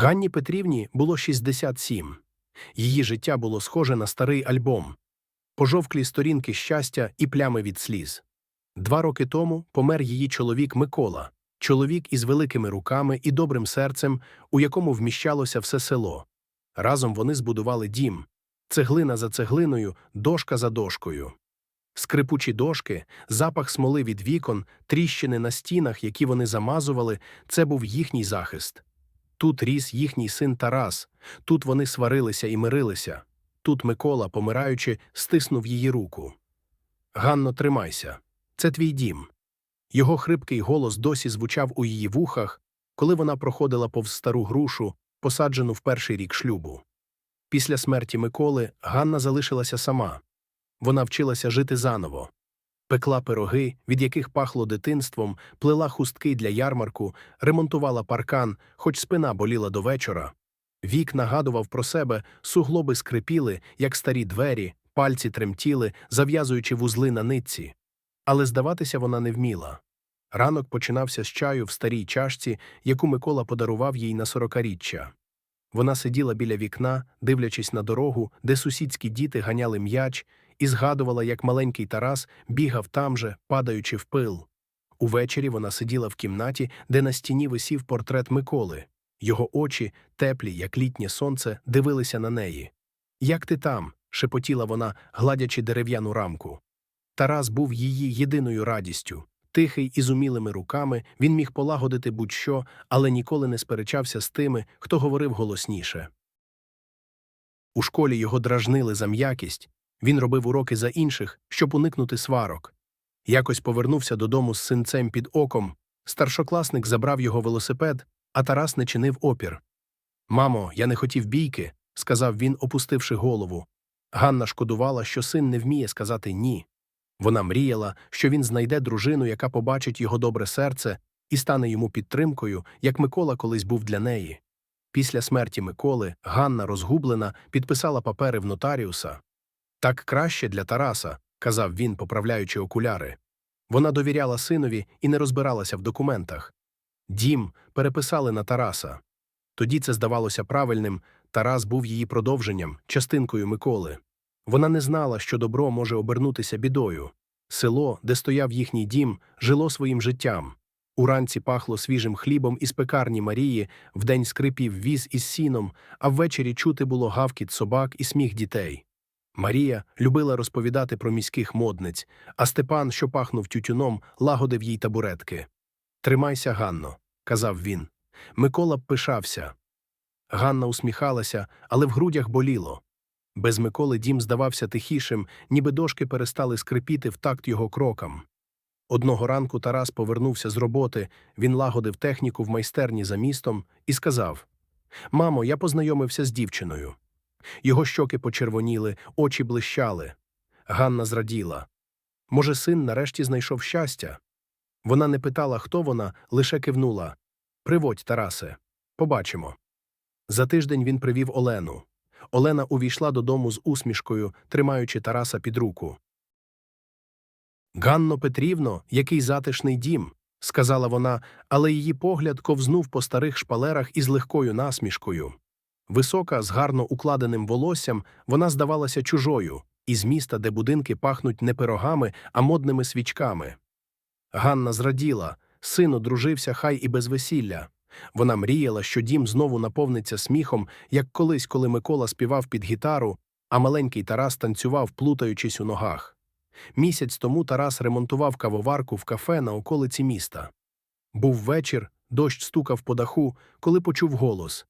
Ганні Петрівні було 67. Її життя було схоже на старий альбом, пожовклі сторінки щастя і плями від сліз. Два роки тому помер її чоловік Микола, чоловік із великими руками і добрим серцем, у якому вміщалося все село. Разом вони збудували дім, цеглина за цеглиною, дошка за дошкою. Скрипучі дошки, запах смоли від вікон, тріщини на стінах, які вони замазували, це був їхній захист. Тут ріс їхній син Тарас, тут вони сварилися і мирилися. Тут Микола, помираючи, стиснув її руку. Ганно, тримайся. Це твій дім. Його хрипкий голос досі звучав у її вухах, коли вона проходила повз стару грушу, посаджену в перший рік шлюбу. Після смерті Миколи Ганна залишилася сама. Вона вчилася жити заново. Пекла пироги, від яких пахло дитинством, плела хустки для ярмарку, ремонтувала паркан, хоч спина боліла до вечора. Вік нагадував про себе, суглоби скрипіли, як старі двері, пальці тремтіли, зав'язуючи вузли на нитці. Але здаватися вона не вміла. Ранок починався з чаю в старій чашці, яку Микола подарував їй на сорокаріччя. Вона сиділа біля вікна, дивлячись на дорогу, де сусідські діти ганяли м'яч, і згадувала, як маленький Тарас бігав там же, падаючи в пил. Увечері вона сиділа в кімнаті, де на стіні висів портрет Миколи. Його очі, теплі, як літнє сонце, дивилися на неї. Як ти там? шепотіла вона, гладячи дерев'яну рамку. Тарас був її єдиною радістю. Тихий і з умілими руками він міг полагодити будь-що, але ніколи не сперечався з тими, хто говорив голосніше. У школі його дражнили за м'якість, він робив уроки за інших, щоб уникнути сварок. Якось повернувся додому з синцем під оком. Старшокласник забрав його велосипед, а Тарас не чинив опір. Мамо, я не хотів бійки, сказав він, опустивши голову. Ганна шкодувала, що син не вміє сказати ні. Вона мріяла, що він знайде дружину, яка побачить його добре серце і стане йому підтримкою, як Микола колись був для неї. Після смерті Миколи Ганна, розгублена, підписала папери в нотаріуса. Так краще для Тараса, казав він, поправляючи окуляри. Вона довіряла синові і не розбиралася в документах. Дім переписали на Тараса. Тоді це здавалося правильним Тарас був її продовженням, частинкою Миколи. Вона не знала, що добро може обернутися бідою. Село, де стояв їхній дім, жило своїм життям. Уранці пахло свіжим хлібом із пекарні Марії, вдень скрипів віз із сіном, а ввечері чути було гавкіт собак і сміх дітей. Марія любила розповідати про міських модниць, а Степан, що пахнув тютюном, лагодив їй табуретки. Тримайся, Ганно, казав він. Микола пишався. Ганна усміхалася, але в грудях боліло. Без Миколи дім здавався тихішим, ніби дошки перестали скрипіти в такт його крокам. Одного ранку Тарас повернувся з роботи, він лагодив техніку в майстерні за містом і сказав Мамо, я познайомився з дівчиною. Його щоки почервоніли, очі блищали. Ганна зраділа. Може, син нарешті знайшов щастя? Вона не питала, хто вона, лише кивнула. Приводь, Тарасе, побачимо. За тиждень він привів Олену. Олена увійшла додому з усмішкою, тримаючи Тараса під руку. Ганно Петрівно, який затишний дім, сказала вона, але її погляд ковзнув по старих шпалерах із легкою насмішкою. Висока, з гарно укладеним волоссям, вона здавалася чужою, із міста, де будинки пахнуть не пирогами, а модними свічками. Ганна зраділа, син одружився хай і без весілля. Вона мріяла, що дім знову наповниться сміхом, як колись, коли Микола співав під гітару, а маленький Тарас танцював, плутаючись у ногах. Місяць тому Тарас ремонтував кавоварку в кафе на околиці міста. Був вечір, дощ стукав по даху, коли почув голос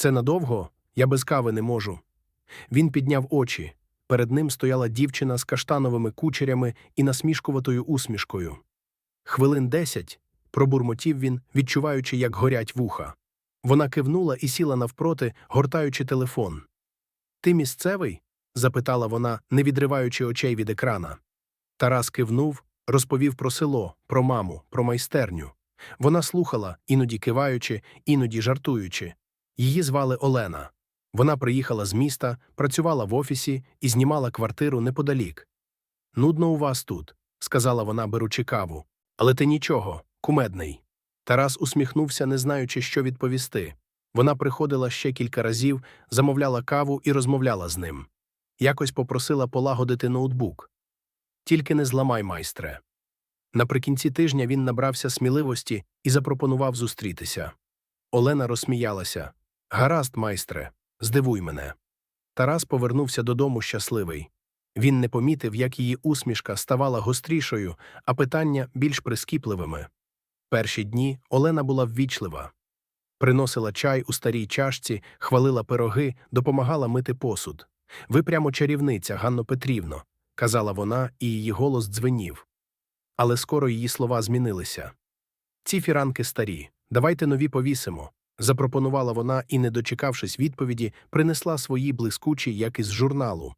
Це надовго? Я без кави не можу. Він підняв очі. Перед ним стояла дівчина з каштановими кучерями і насмішкуватою усмішкою. Хвилин десять пробурмотів він, відчуваючи, як горять вуха. Вона кивнула і сіла навпроти, гортаючи телефон. Ти місцевий? запитала вона, не відриваючи очей від екрана. Тарас кивнув, розповів про село, про маму, про майстерню. Вона слухала, іноді киваючи, іноді жартуючи. Її звали Олена. Вона приїхала з міста, працювала в офісі і знімала квартиру неподалік. Нудно у вас тут, сказала вона, беручи каву. Але ти нічого, кумедний. Тарас усміхнувся, не знаючи, що відповісти. Вона приходила ще кілька разів, замовляла каву і розмовляла з ним. Якось попросила полагодити ноутбук. Тільки не зламай, майстре. Наприкінці тижня він набрався сміливості і запропонував зустрітися. Олена розсміялася. Гаразд, майстре, здивуй мене. Тарас повернувся додому щасливий. Він не помітив, як її усмішка ставала гострішою, а питання більш прискіпливими. Перші дні Олена була ввічлива. Приносила чай у старій чашці, хвалила пироги, допомагала мити посуд. Ви прямо чарівниця, Ганно Петрівно, казала вона, і її голос дзвенів. Але скоро її слова змінилися. Ці фіранки старі, давайте нові повісимо, запропонувала вона і, не дочекавшись відповіді, принесла свої блискучі, як із журналу.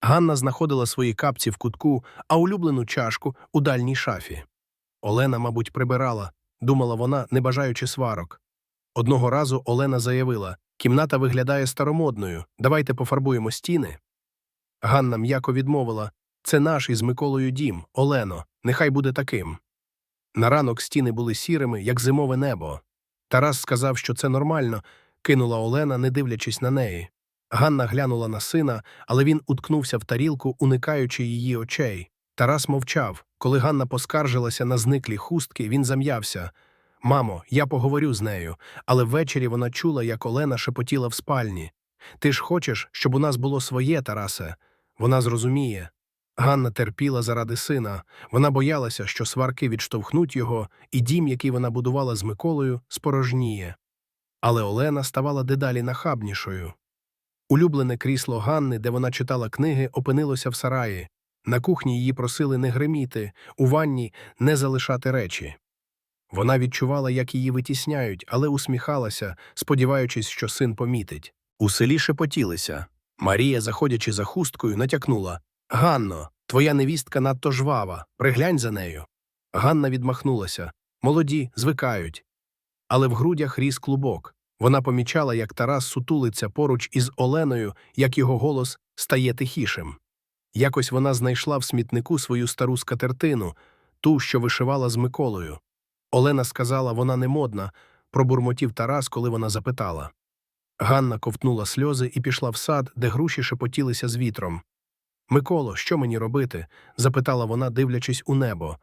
Ганна знаходила свої капці в кутку, а улюблену чашку у дальній шафі. Олена, мабуть, прибирала, думала вона, не бажаючи сварок. Одного разу Олена заявила кімната виглядає старомодною, давайте пофарбуємо стіни. Ганна м'яко відмовила це наш із Миколою дім, Олено, нехай буде таким. На ранок стіни були сірими, як зимове небо. Тарас сказав, що це нормально, кинула Олена, не дивлячись на неї. Ганна глянула на сина, але він уткнувся в тарілку, уникаючи її очей. Тарас мовчав. Коли Ганна поскаржилася на зниклі хустки, він зам'явся. Мамо, я поговорю з нею, але ввечері вона чула, як Олена шепотіла в спальні. Ти ж хочеш, щоб у нас було своє, Тарасе? Вона зрозуміє. Ганна терпіла заради сина. Вона боялася, що сварки відштовхнуть його, і дім, який вона будувала з Миколою, спорожніє. Але Олена ставала дедалі нахабнішою. Улюблене крісло Ганни, де вона читала книги, опинилося в сараї. На кухні її просили не гриміти, у ванні не залишати речі. Вона відчувала, як її витісняють, але усміхалася, сподіваючись, що син помітить. У селі шепотілися. Марія, заходячи за хусткою, натякнула Ганно, твоя невістка надто жвава, приглянь за нею. Ганна відмахнулася. Молоді, звикають. Але в грудях ріс клубок. Вона помічала, як Тарас сутулиться поруч із Оленою, як його голос стає тихішим. Якось вона знайшла в смітнику свою стару скатертину, ту, що вишивала з Миколою. Олена сказала, вона не модна, пробурмотів Тарас, коли вона запитала. Ганна ковтнула сльози і пішла в сад, де груші шепотілися з вітром. Миколо, що мені робити? запитала вона, дивлячись у небо.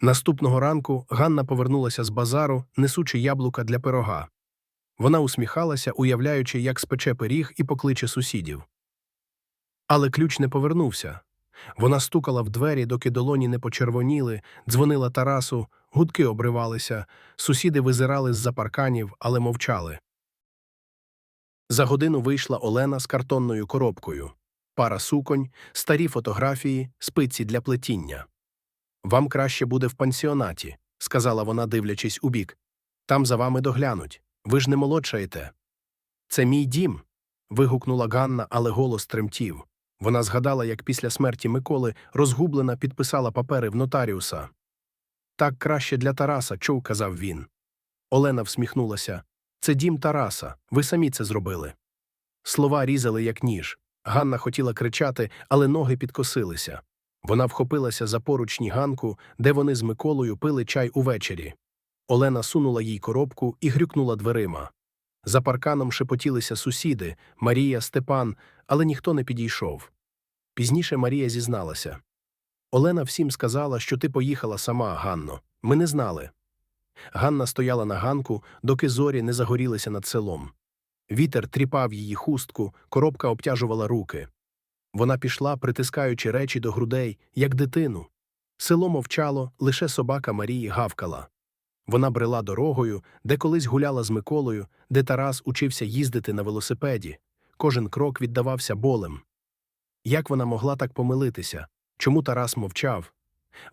Наступного ранку Ганна повернулася з базару, несучи яблука для пирога. Вона усміхалася, уявляючи, як спече пиріг і покличе сусідів. Але ключ не повернувся. Вона стукала в двері, доки долоні не почервоніли, дзвонила Тарасу, гудки обривалися, сусіди визирали з-за парканів, але мовчали. За годину вийшла Олена з картонною коробкою, пара суконь, старі фотографії, спиці для плетіння. Вам краще буде в пансіонаті, сказала вона, дивлячись убік. Там за вами доглянуть. Ви ж не молодшаєте. Це мій дім. вигукнула Ганна, але голос тремтів. Вона згадала, як після смерті Миколи розгублена підписала папери в нотаріуса. Так краще для Тараса, чув, казав він. Олена всміхнулася. Це дім Тараса, ви самі це зробили. Слова різали, як ніж. Ганна хотіла кричати, але ноги підкосилися. Вона вхопилася за поручні ганку, де вони з Миколою пили чай увечері. Олена сунула їй коробку і грюкнула дверима. За парканом шепотілися сусіди Марія, Степан, але ніхто не підійшов. Пізніше Марія зізналася. Олена всім сказала, що ти поїхала сама, Ганно. Ми не знали. Ганна стояла на ганку, доки зорі не загорілися над селом. Вітер тріпав її хустку, коробка обтяжувала руки. Вона пішла, притискаючи речі до грудей, як дитину. Село мовчало, лише собака Марії гавкала. Вона брела дорогою, де колись гуляла з Миколою, де Тарас учився їздити на велосипеді. Кожен крок віддавався болем. Як вона могла так помилитися? Чому Тарас мовчав?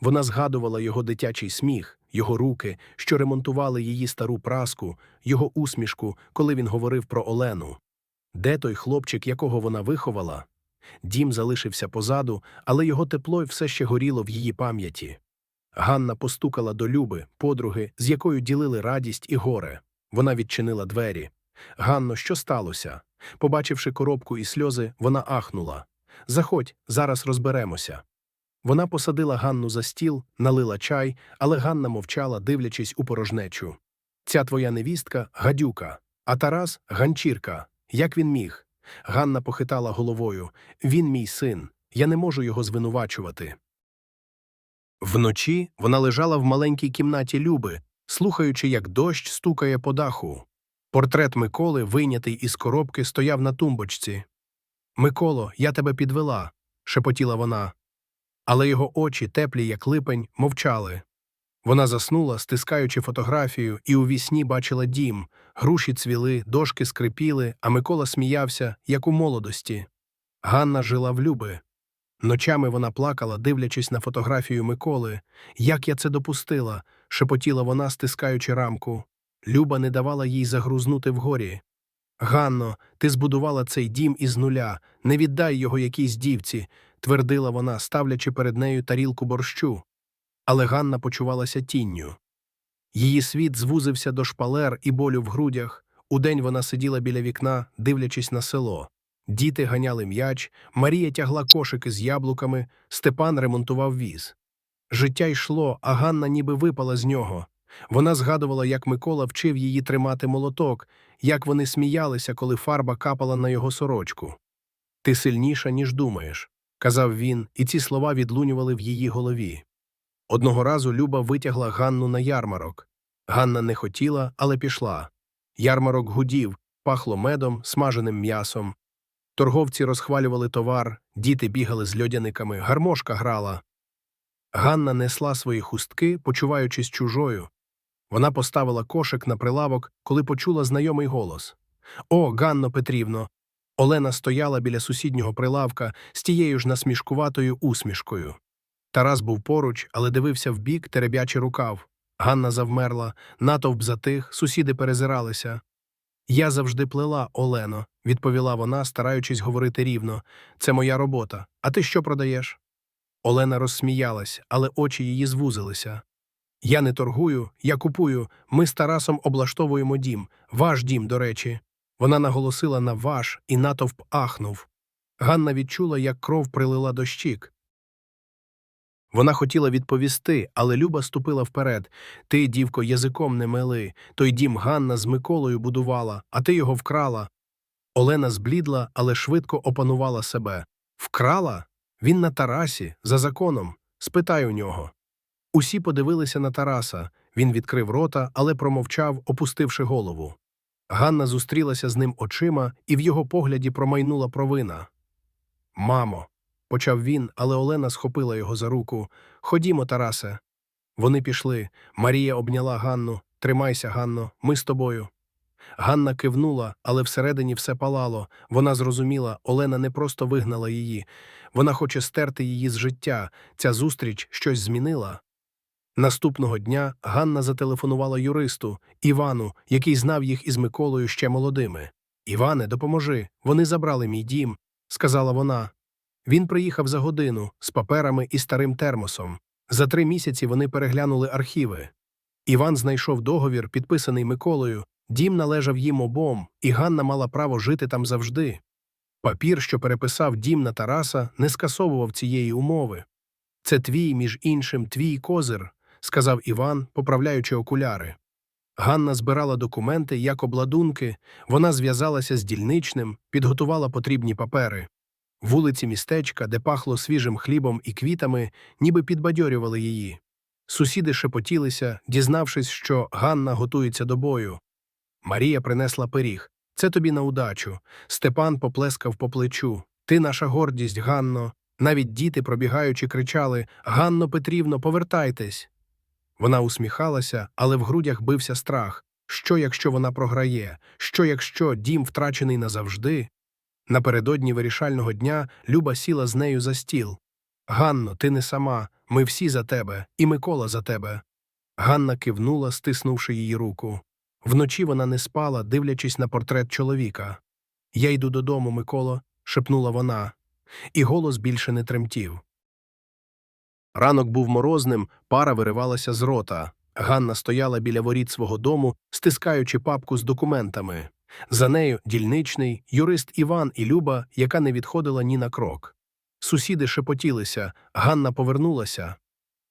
Вона згадувала його дитячий сміх, його руки, що ремонтували її стару праску, його усмішку, коли він говорив про Олену. Де той хлопчик, якого вона виховала? Дім залишився позаду, але його тепло все ще горіло в її пам'яті. Ганна постукала до Люби, подруги, з якою ділили радість і горе. Вона відчинила двері. Ганно, що сталося? Побачивши коробку і сльози, вона ахнула. Заходь, зараз розберемося. Вона посадила Ганну за стіл, налила чай, але Ганна мовчала, дивлячись у порожнечу. Ця твоя невістка гадюка, а Тарас ганчірка. Як він міг? Ганна похитала головою. Він мій син. Я не можу його звинувачувати. Вночі вона лежала в маленькій кімнаті Люби, слухаючи, як дощ стукає по даху. Портрет Миколи, вийнятий із коробки, стояв на тумбочці. Миколо, я тебе підвела, шепотіла вона. Але його очі, теплі, як липень, мовчали. Вона заснула, стискаючи фотографію, і у вісні бачила дім. Груші цвіли, дошки скрипіли, а Микола сміявся, як у молодості. Ганна жила в Люби. Ночами вона плакала, дивлячись на фотографію Миколи. Як я це допустила? шепотіла вона, стискаючи рамку. Люба не давала їй загрузнути вгорі. Ганно, ти збудувала цей дім із нуля, не віддай його якійсь дівці, твердила вона, ставлячи перед нею тарілку борщу. Але Ганна почувалася тінню. Її світ звузився до шпалер і болю в грудях. Удень вона сиділа біля вікна, дивлячись на село. Діти ганяли м'яч, Марія тягла кошики з яблуками, Степан ремонтував віз. Життя йшло, а Ганна ніби випала з нього. Вона згадувала, як Микола вчив її тримати молоток, як вони сміялися, коли фарба капала на його сорочку. Ти сильніша, ніж думаєш, казав він, і ці слова відлунювали в її голові. Одного разу Люба витягла Ганну на ярмарок. Ганна не хотіла, але пішла. Ярмарок гудів, пахло медом, смаженим м'ясом. Торговці розхвалювали товар, діти бігали з льодяниками, гармошка грала. Ганна несла свої хустки, почуваючись чужою. Вона поставила кошик на прилавок, коли почула знайомий голос. О, Ганно Петрівно. Олена стояла біля сусіднього прилавка з тією ж насмішкуватою усмішкою. Тарас був поруч, але дивився вбік, теребячи рукав. Ганна завмерла, натовп затих, сусіди перезиралися. Я завжди плела, Олено, відповіла вона, стараючись говорити рівно. Це моя робота. А ти що продаєш? Олена розсміялась, але очі її звузилися. Я не торгую, я купую. Ми з Тарасом облаштовуємо дім. Ваш дім, до речі. Вона наголосила на ваш, і натовп ахнув. Ганна відчула, як кров прилила до щік. Вона хотіла відповісти, але Люба ступила вперед. Ти, дівко, язиком не мили. Той дім Ганна з Миколою будувала, а ти його вкрала. Олена зблідла, але швидко опанувала себе. Вкрала? Він на Тарасі, за законом. Спитай у нього. Усі подивилися на Тараса. Він відкрив рота, але промовчав, опустивши голову. Ганна зустрілася з ним очима, і в його погляді промайнула провина. Мамо, почав він, але Олена схопила його за руку. Ходімо, Тарасе. Вони пішли. Марія обняла Ганну. Тримайся, Ганно, ми з тобою. Ганна кивнула, але всередині все палало. Вона зрозуміла, Олена не просто вигнала її. Вона хоче стерти її з життя. Ця зустріч щось змінила. Наступного дня Ганна зателефонувала юристу Івану, який знав їх із Миколою ще молодими. Іване, допоможи. Вони забрали мій дім, сказала вона. Він приїхав за годину з паперами і старим термосом. За три місяці вони переглянули архіви. Іван знайшов договір, підписаний Миколою. Дім належав їм обом, і Ганна мала право жити там завжди. Папір, що переписав дім на Тараса, не скасовував цієї умови. Це твій, між іншим, твій козир, сказав Іван, поправляючи окуляри. Ганна збирала документи як обладунки, вона зв'язалася з дільничним, підготувала потрібні папери. Вулиці містечка, де пахло свіжим хлібом і квітами, ніби підбадьорювали її. Сусіди шепотілися, дізнавшись, що Ганна готується до бою. Марія принесла пиріг. Це тобі на удачу. Степан поплескав по плечу. Ти наша гордість, Ганно. Навіть діти, пробігаючи, кричали Ганно Петрівно, повертайтесь. Вона усміхалася, але в грудях бився страх. Що, якщо вона програє? Що, якщо дім втрачений назавжди? Напередодні вирішального дня Люба сіла з нею за стіл. Ганно, ти не сама, ми всі за тебе, і Микола за тебе. Ганна кивнула, стиснувши її руку. Вночі вона не спала, дивлячись на портрет чоловіка. Я йду додому, Миколо, шепнула вона, і голос більше не тремтів. Ранок був морозним, пара виривалася з рота. Ганна стояла біля воріт свого дому, стискаючи папку з документами. За нею дільничний, юрист Іван і Люба, яка не відходила ні на крок. Сусіди шепотілися, Ганна повернулася.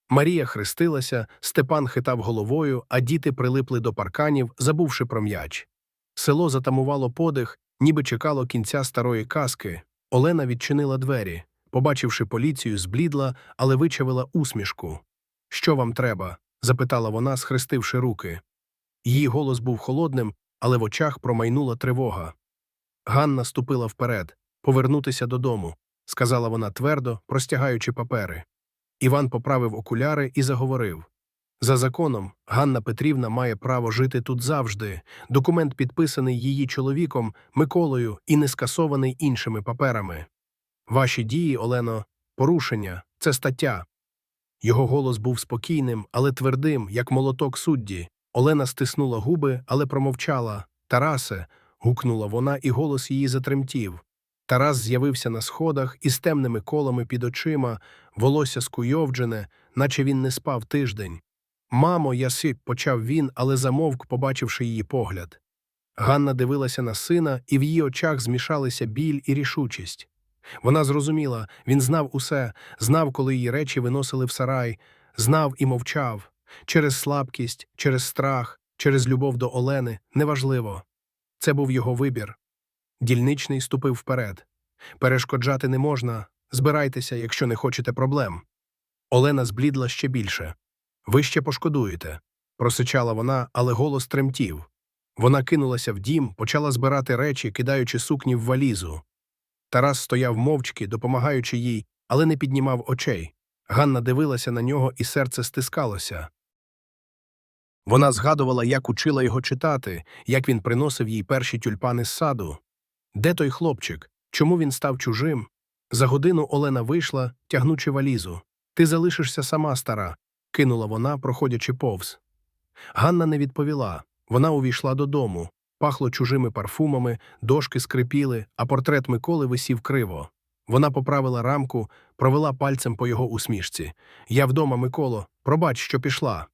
Марія хрестилася, Степан хитав головою, а діти прилипли до парканів, забувши про м'яч. Село затамувало подих, ніби чекало кінця старої казки. Олена відчинила двері. Побачивши поліцію, зблідла, але вичавила усмішку. Що вам треба? запитала вона, схрестивши руки. Її голос був холодним, але в очах промайнула тривога. Ганна ступила вперед. Повернутися додому, сказала вона твердо, простягаючи папери. Іван поправив окуляри і заговорив. За законом, Ганна Петрівна має право жити тут завжди. Документ підписаний її чоловіком, Миколою і не скасований іншими паперами. Ваші дії, Олено, порушення це стаття. Його голос був спокійним, але твердим, як молоток судді. Олена стиснула губи, але промовчала. Тарасе. гукнула вона, і голос її затремтів. Тарас з'явився на сходах із темними колами під очима, волосся скуйовджене, наче він не спав тиждень. Мамо, я сип, почав він, але замовк, побачивши її погляд. Ганна дивилася на сина, і в її очах змішалися біль і рішучість. Вона зрозуміла, він знав усе, знав, коли її речі виносили в сарай, знав і мовчав. Через слабкість, через страх, через любов до Олени неважливо. Це був його вибір. Дільничний ступив вперед. Перешкоджати не можна, збирайтеся, якщо не хочете проблем. Олена зблідла ще більше. Ви ще пошкодуєте, просичала вона, але голос тремтів. Вона кинулася в дім, почала збирати речі, кидаючи сукні в валізу. Тарас стояв мовчки, допомагаючи їй, але не піднімав очей. Ганна дивилася на нього, і серце стискалося. Вона згадувала, як учила його читати, як він приносив їй перші тюльпани з саду. Де той хлопчик? Чому він став чужим? За годину Олена вийшла, тягнучи валізу. Ти залишишся сама, стара, кинула вона, проходячи повз. Ганна не відповіла. Вона увійшла додому. Пахло чужими парфумами, дошки скрипіли, а портрет Миколи висів криво. Вона поправила рамку, провела пальцем по його усмішці. Я вдома, Миколо, пробач, що пішла.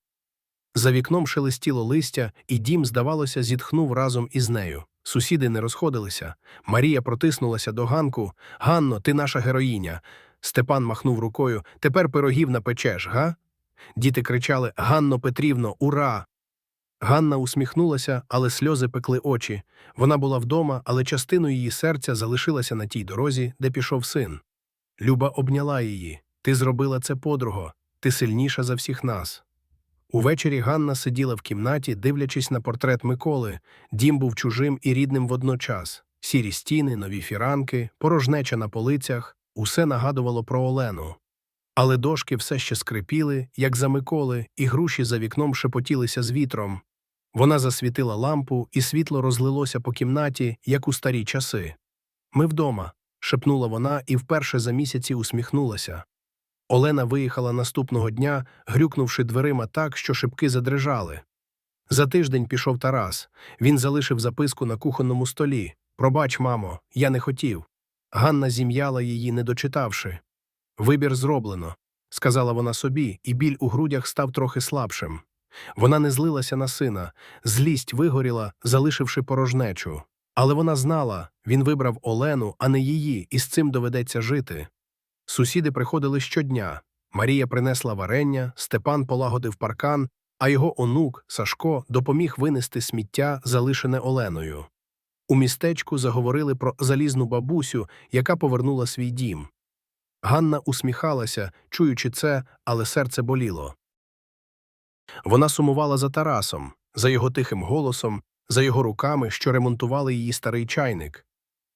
За вікном шелестіло листя, і дім, здавалося, зітхнув разом із нею. Сусіди не розходилися. Марія протиснулася до Ганку. Ганно, ти наша героїня. Степан махнув рукою. Тепер пирогів напечеш, га? Діти кричали Ганно Петрівно, ура! Ганна усміхнулася, але сльози пекли очі. Вона була вдома, але частину її серця залишилася на тій дорозі, де пішов син. Люба обняла її. Ти зробила це подруго, ти сильніша за всіх нас. Увечері Ганна сиділа в кімнаті, дивлячись на портрет Миколи. Дім був чужим і рідним водночас. Сірі стіни, нові фіранки, порожнеча на полицях усе нагадувало про Олену. Але дошки все ще скрипіли, як за Миколи, і груші за вікном шепотілися з вітром. Вона засвітила лампу, і світло розлилося по кімнаті, як у старі часи. Ми вдома, шепнула вона і вперше за місяці усміхнулася. Олена виїхала наступного дня, грюкнувши дверима так, що шибки задрижали. За тиждень пішов Тарас. Він залишив записку на кухонному столі. Пробач, мамо, я не хотів. Ганна зім'яла її, не дочитавши. Вибір зроблено, сказала вона собі, і біль у грудях став трохи слабшим. Вона не злилася на сина, злість вигоріла, залишивши порожнечу. Але вона знала він вибрав Олену, а не її, і з цим доведеться жити. Сусіди приходили щодня. Марія принесла варення, Степан полагодив паркан, а його онук, Сашко, допоміг винести сміття, залишене Оленою. У містечку заговорили про залізну бабусю, яка повернула свій дім. Ганна усміхалася, чуючи це, але серце боліло. Вона сумувала за Тарасом, за його тихим голосом, за його руками, що ремонтували її старий чайник.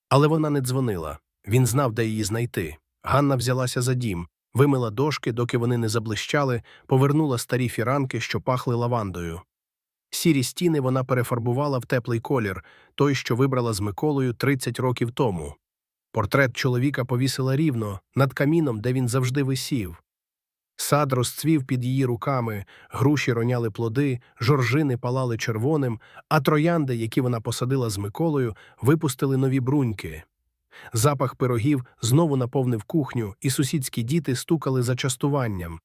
Але вона не дзвонила він знав, де її знайти. Ганна взялася за дім, вимила дошки, доки вони не заблищали, повернула старі фіранки, що пахли лавандою. Сірі стіни вона перефарбувала в теплий колір, той, що вибрала з Миколою 30 років тому. Портрет чоловіка повісила рівно, над каміном, де він завжди висів. Сад розцвів під її руками, груші роняли плоди, жоржини палали червоним, а троянди, які вона посадила з Миколою, випустили нові бруньки. Запах пирогів знову наповнив кухню, і сусідські діти стукали за частуванням.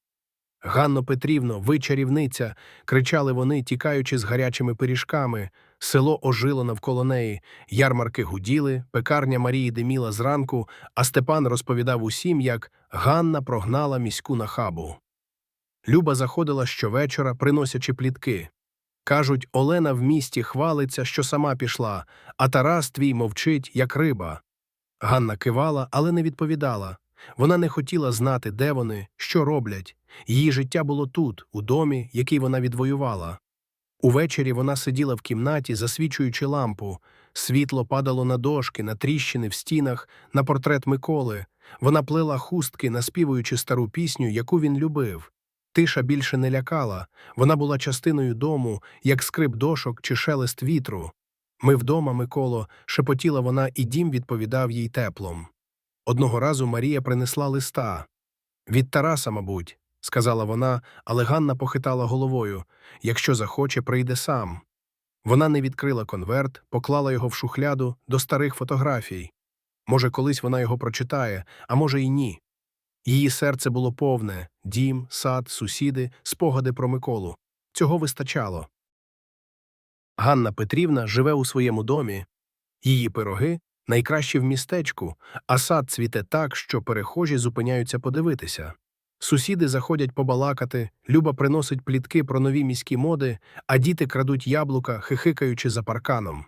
Ганно Петрівно, ви чарівниця. кричали вони, тікаючи з гарячими пиріжками. Село ожило навколо неї, ярмарки гуділи, пекарня Марії диміла зранку, а Степан розповідав усім, як Ганна прогнала міську нахабу. Люба заходила щовечора, приносячи плітки. Кажуть, Олена в місті хвалиться, що сама пішла, а Тарас твій мовчить, як риба. Ганна кивала, але не відповідала. Вона не хотіла знати, де вони, що роблять. Її життя було тут, у домі, який вона відвоювала. Увечері вона сиділа в кімнаті, засвічуючи лампу. Світло падало на дошки, на тріщини в стінах, на портрет Миколи. Вона плела хустки, наспівуючи стару пісню, яку він любив. Тиша більше не лякала, вона була частиною дому, як скрип дошок чи шелест вітру. Ми вдома, Миколо, шепотіла вона, і дім відповідав їй теплом. Одного разу Марія принесла листа. Від Тараса, мабуть, сказала вона, але Ганна похитала головою. Якщо захоче, прийде сам. Вона не відкрила конверт, поклала його в шухляду до старих фотографій. Може, колись вона його прочитає, а може й ні. Її серце було повне дім, сад, сусіди, спогади про Миколу. Цього вистачало. Ганна Петрівна живе у своєму домі. Її пироги найкращі в містечку, а сад цвіте так, що перехожі зупиняються подивитися. Сусіди заходять побалакати, Люба приносить плітки про нові міські моди, а діти крадуть яблука, хихикаючи за парканом.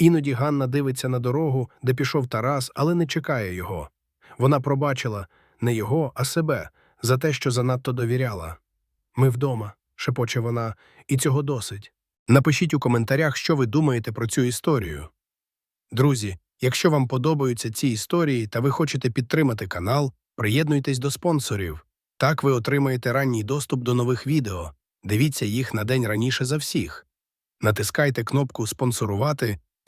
Іноді Ганна дивиться на дорогу, де пішов Тарас, але не чекає його. Вона пробачила не його, а себе, за те, що занадто довіряла. Ми вдома, шепоче вона, і цього досить. Напишіть у коментарях, що ви думаєте про цю історію. Друзі, якщо вам подобаються ці історії та ви хочете підтримати канал, приєднуйтесь до спонсорів. Так ви отримаєте ранній доступ до нових відео. Дивіться їх на день раніше за всіх. Натискайте кнопку Спонсорувати